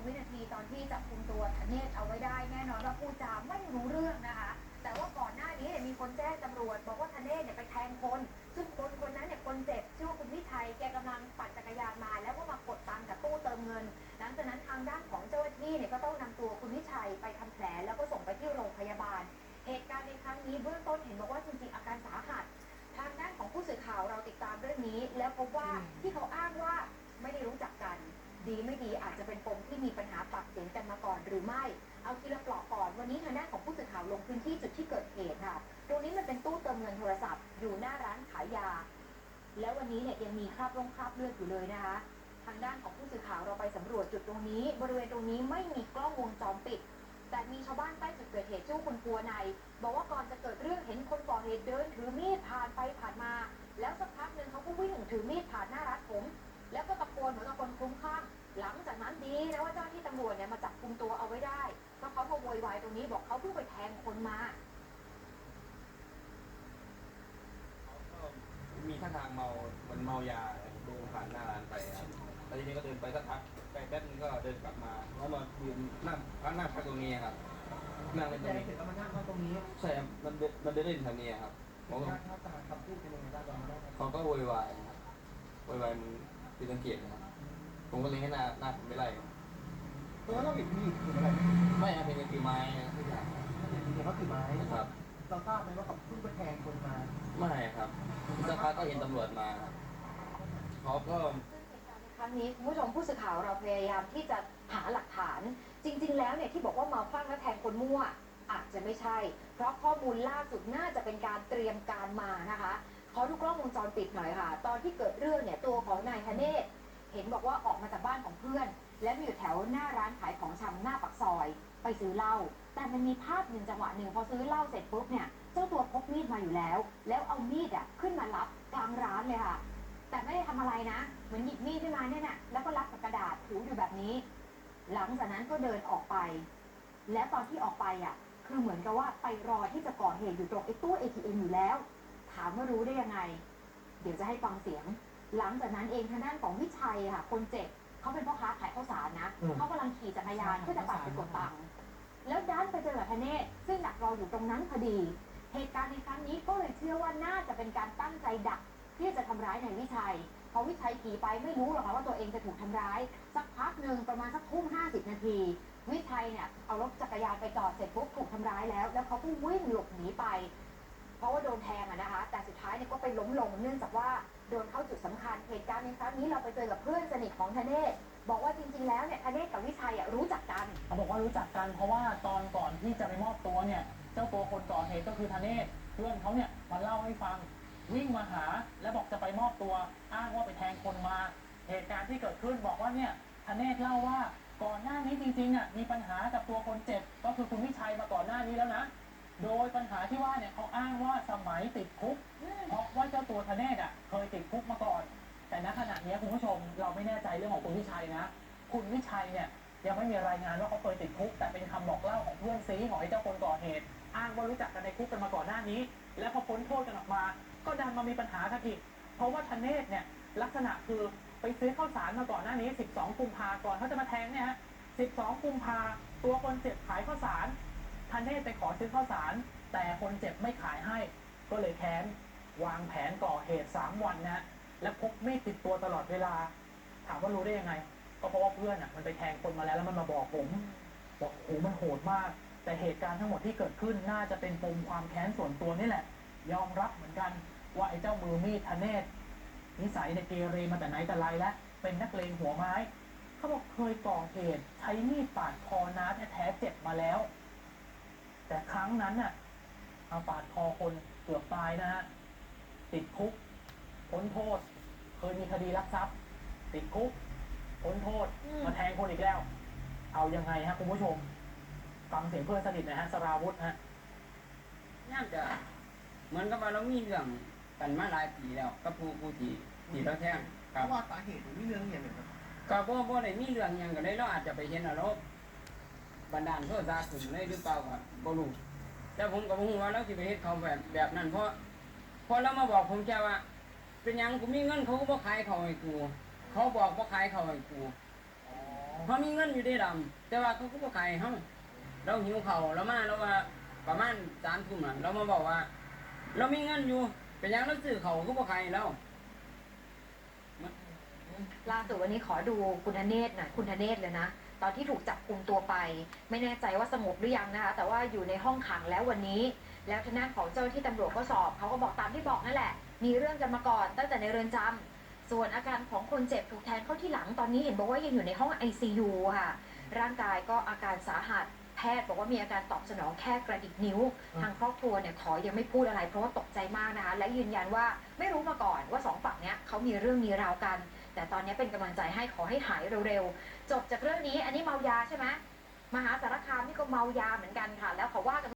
ือวินาทีตอนที่จับคุมตัวธเนศเอาไว้ได้แน่นอนว่าผู้จาไม่รู้เรื่องนะคะ แต่ว่าก่อนหน้านี้เนี่ยมีคนแจ้งตำรวจ บอกว่าธเนศเนี่ยไปแทงคน ซึ่งคนคนนั้นเนี่ยคนเจ็บชื่อว่าคุณพิชัยแกกำลังปั่นจักรยานมา แล้วก็มากดตังค์กับตู้เติมเงิน หลังจากนั้นทางด้านของเจ้าหน้าที่เนี่ยก็ต้องนำตัวคุณพิชัยไปทำแผลแล้วก็ส่งไปที่โรงพยาบาล เหตุการณ์ในครั้งนี้เบื้องต้นเห็นบอกว่าจริงๆอาการสาหัส ทางด้านของผู้สื่อข่าวเราติดตามเรื่องนี้ แล้วพบว่าที่เขาอ้างว่า ดีไม่ดีอาจจะเป็นปมที่มีปัญหาปากเสียงกันมาก่อนหรือไม่ เอาทีละเปลอกก่อน วันนี้ทางด้านของผู้สื่อข่าวลงพื้นที่จุดที่เกิดเหตุค่ะ ตรงนี้มันเป็นตู้เติมเงินโทรศัพท์อยู่หน้าร้านขายยา แล้ววันนี้เนี่ยยังมีคราบลงคราบเลือดอยู่เลยนะคะ ทางด้านของผู้สื่อข่าวเราไปสำรวจจุดตรงนี้ บริเวณตรงนี้ไม่มีกล้องวงจรปิด แต่มีชาวบ้านใกล้จุดเกิดเหตุชื่อคุณปัวในบอกว่าก่อนจะเกิดเรื่องเห็นคนก่อเหตุเดินถือมีดผ่านไปผ่านมา แล้วสักพักหนึ่งเขาก็วิ่งถือมีดผ่านหน้าร้านผมแล้วก็ตะโกนเหมือนกับคนคลุ้มคลั่ง วยวายตรงนี้บอกเขาเพิ่งไปแทงคนมามีท่าทางเมาเหมือนเมายาเดินผ่านหน้าร้านไปครับแล้วทีนี้ก็เดินไปสักพักไปแป๊บนึงก็เดินกลับมาแล้วมายืนนั่งพักนั่งพักตรงนี้ครับนั่งเล่นตรงนี้เห็นแล้วมานั่งเข้าตรงนี้ใช่ครับมันเดินมันเดินเล่นแถวนี้ครับผมก็หน้าเข้าตาคำพูดเป็นยังไงบ้างตอนนั้นเขาก็โวยวายนะครับโวยวายมันผิดสังเกตนะครับผมก็เลยให้หน้าหน้าผมไม่ไล่ครับ ตอนนั้นเราเห็นมีดคืออะไรไม่ครับเป็นคือไม้นะทุกอย่างเห็นเขาถือไม้นะครับเราทราบไหมว่าเขาเพิ่งไปแทงคนมา ไม่ครับสักพักก็เห็นตำรวจมาครับเขาก็ซึ่งเหตุการณ์ในครั้งนี้คุณผู้ชมผู้สื่อข่าวเราพยายามที่จะหาหลักฐาน จริง ๆ แล้วเนี่ยที่บอกว่าเมาคลั่งและแทงคนมั่ว อาจจะไม่ใช่ เพราะข้อมูลล่าสุดน่าจะเป็นการเตรียมการมานะคะขอดูกล้องวงจรปิดหน่อยค่ะ ตอนที่เกิดเรื่องเนี่ยตัวของนายธเนศเห็นบอกว่าออกมาจากบ้านของเพื่อน และมาอยู่แถวหน้าร้านขายของชำหน้าปากซอย ไปซื้อเหล้าแต่มันมีภาพหนึ่งจังหวะหนึ่งพอซื้อเหล้าเสร็จปุ๊บเนี่ยเจ้าตัวพกมีดมาอยู่แล้ว แล้วเอามีดอะขึ้นมารับกลางร้านเลยค่ะ แต่ไม่ได้ทำอะไรนะเหมือนหยิบมีดขึ้นมาเนี่ยนะแล้วก็รับกับกระดาษถูอยู่แบบนี้ หลังจากนั้นก็เดินออกไป และตอนที่ออกไปอะคือเหมือนกับว่าไปรอที่จะก่อเหตุอยู่ตรงไอ้ตู้ ATM อยู่แล้ว ถามว่ารู้ได้ยังไง เดี๋ยวจะให้ฟังเสียง หลังจากนั้นเองทางด้านของวิชัยค่ะ คนเจ็บ เขาเป็นพ่อค้าขายข้าวสารนะเขากำลังขี่จักรยานเพื่อจะปัดไปกดตังค์แล้วดันไปเจอกับธเนศซึ่งดักรออยู่ตรงนั้นพอดี เหตุการณ์ในครั้งนี้ก็เลยเชื่อว่าน่าจะเป็นการตั้งใจดักที่จะทำร้ายนายวิชัยพอวิชัยขี่ไปไม่รู้หรอกค่ะว่าตัวเองจะถูกทำร้าย สักพักหนึ่งประมาณสักทุ่มห้าสิบนาที วิชัยเนี่ยเอารถจักรยานไปจอดเสร็จปุ๊บถูกทำร้ายแล้ว แล้วเขาก็วิ่งหลบหนีไป เพราะว่าโดนแทงอะนะคะ แต่สุดท้ายเนี่ยก็ไปล้มลงเนื่องจากว่า โดนเข้าจุดสำคัญเหตุการณ์ในครั้งนี้เราไปเจอกับเพื่อนสนิทของธเนศบอกว่าจริงๆแล้วเนี่ยธเนศกับวิชัยอะรู้จักกัน เขาบอกว่ารู้จักกันเพราะว่าตอนก่อนที่จะไปมอบตัวเนี่ยเจ้าตัวคนก่อเหตุก็คือธเนศเพื่อนเขาเนี่ยมาเล่าให้ฟังวิ่งมาหาและบอกจะไปมอบตัวอ้างว่าไปแทงคนมา เหตุการณ์ที่เกิดขึ้นบอกว่าเนี่ยธเนศเล่าว่าก่อนหน้านี้จริงๆอะมีปัญหากับตัวคนเจ็บก็คือคุณวิชัยมาก่อนหน้านี้แล้วนะ โดยปัญหาที่ว่าเนี่ยเขาอ้างว่าสมัยติดคุก เพราะว่าเจ้าตัวธเนศอะเคยติดคุกมาก่อน แต่ณขณะนี้คุณผู้ชมเราไม่แน่ใจเรื่องของคุณวิชัยนะ คุณวิชัยเนี่ยยังไม่มีรายงานว่าเขาเคยติดคุก แต่เป็นคำบอกเล่าของเพื่อนซีของไอ้เจ้าคนก่อเหตุ อ้างว่ารู้จักกันในคุกกันมาก่อนหน้านี้ แล้วพอพ้นโทษกันออกมา ก็ดันมามีปัญหากันอีกเพราะว่าธเนศเนี่ยลักษณะคือไปซื้อข้าวสารมาก่อนหน้านี้ 12 กุมภาก่อนเขาจะมาแทงเนี่ยฮะ 12 กุมภาตัวคนเจ็บขายข้าวสาร ธเนศไปขอซื้อข้าวสาร แต่คนเจ็บไม่ขายให้ ก็เลยแค้น วางแผนก่อเหตุ 3 วันนะ และพกมีดติดตัวตลอดเวลา ถามว่ารู้ได้ยังไง ก็เพราะว่าเพื่อนอะมันไปแทงคนมาแล้วแล้วมันมาบอกผม บอกโอ้โหมันโหดมาก แต่เหตุการณ์ทั้งหมดที่เกิดขึ้นน่าจะเป็นปมความแค้นส่วนตัวนี่แหละ ยอมรับเหมือนกันว่าไอ้เจ้ามือมีดธเนศนิสัยในเกเรมาแต่ไหนแต่ไรแล้วเป็นนักเลงหัวไม้ เขาบอกเคยก่อเหตุใช้มีดปาดคอน้าแท้ๆเจ็บมาแล้ว แต่ครั้งนั้นน่ะเอาปาดคอคนเกือบตายนะฮะติดคุกพ้นโทษ เคยมีคดีลักทรัพย์ ติดคุกพ้นโทษอืมมาแทงคนอีกแล้ว เอายังไงฮะคุณผู้ชมฟังเสียงเพื่อนสนิทหนะฮะสราวุธฮะน่าจะเหมือนกับว่าเรามีเรื่องกันมาหลายปีแล้วกับผู้ผู้ที่ที่เราแท่งคเพรับราะว่าสาเหตุมันมีเรื่องอย่างหนึ่งครับ ก็บ่บ่ได้มีเรื่องหยังก็เลยเราอาจจะไปเห็นอารมณ์ บันดาลโทษะขึ้นเลยหรือเปล่าก็บ่รู้แต่ผมก็บ่ฮู้ว่าเราสิไปเฮ็ดเขาแบบแบบนั้นเพราะเพราะเรามาบอกผมแค่ว่า เป็นหยังกูมีเงินเขาก็บ่ขายเขาให้กูเขาบอกบ่ขายเขาให้กูเขามีเงินอยู่ได้ดำแต่ว่าเขาก็บ่ขายให้เฮาเราหิวเขาวเรามาเราว่าประมาณ3ทุ่มน่ะเรามาบอกว่า เรามีเงินอยู่ เป็นหยังเราซื้อเขาก็บ่ขายให้เรา ล่าสุดวันนี้ขอดูคุณธเนศหน่อยคุณธเนศเลยนะ ตอนที่ถูกจับกุมตัวไป ไม่แน่ใจว่าสงบหรือยังนะคะ แต่ว่าอยู่ในห้องขังแล้ววันนี้ แล้วทางด้านของเจ้าที่ตำรวจก็สอบเขาก็บอกตามที่บอกนั่นแหละ มีเรื่องกันมาก่อน ตั้งแต่ในเรือนจำส่วนอาการของคนเจ็บถูกแทงเข้าที่หลังตอนนี้เห็นบอกว่ายังอยู่ในห้อง ICU ค่ะ ร่างกายก็อาการสาหัสแพทย์บอกว่ามีอาการตอบสนองแค่กระดิกนิ้ว ทางครอบครัวเนี่ยขอยังไม่พูดอะไรเพราะว่าตกใจมากนะคะ และยืนยันว่าไม่รู้มาก่อนว่าสองฝั่งเนี้ยเขามีเรื่องมีราวกัน แต่ตอนนี้เป็นกำลังใจให้ขอให้หายเร็วๆ จบจากเรื่องนี้อันนี้เมายาใช่ไหมมหาสารคามนี่ก็เมายาเหมือนกันค่ะ แล้วเขาว่ากัน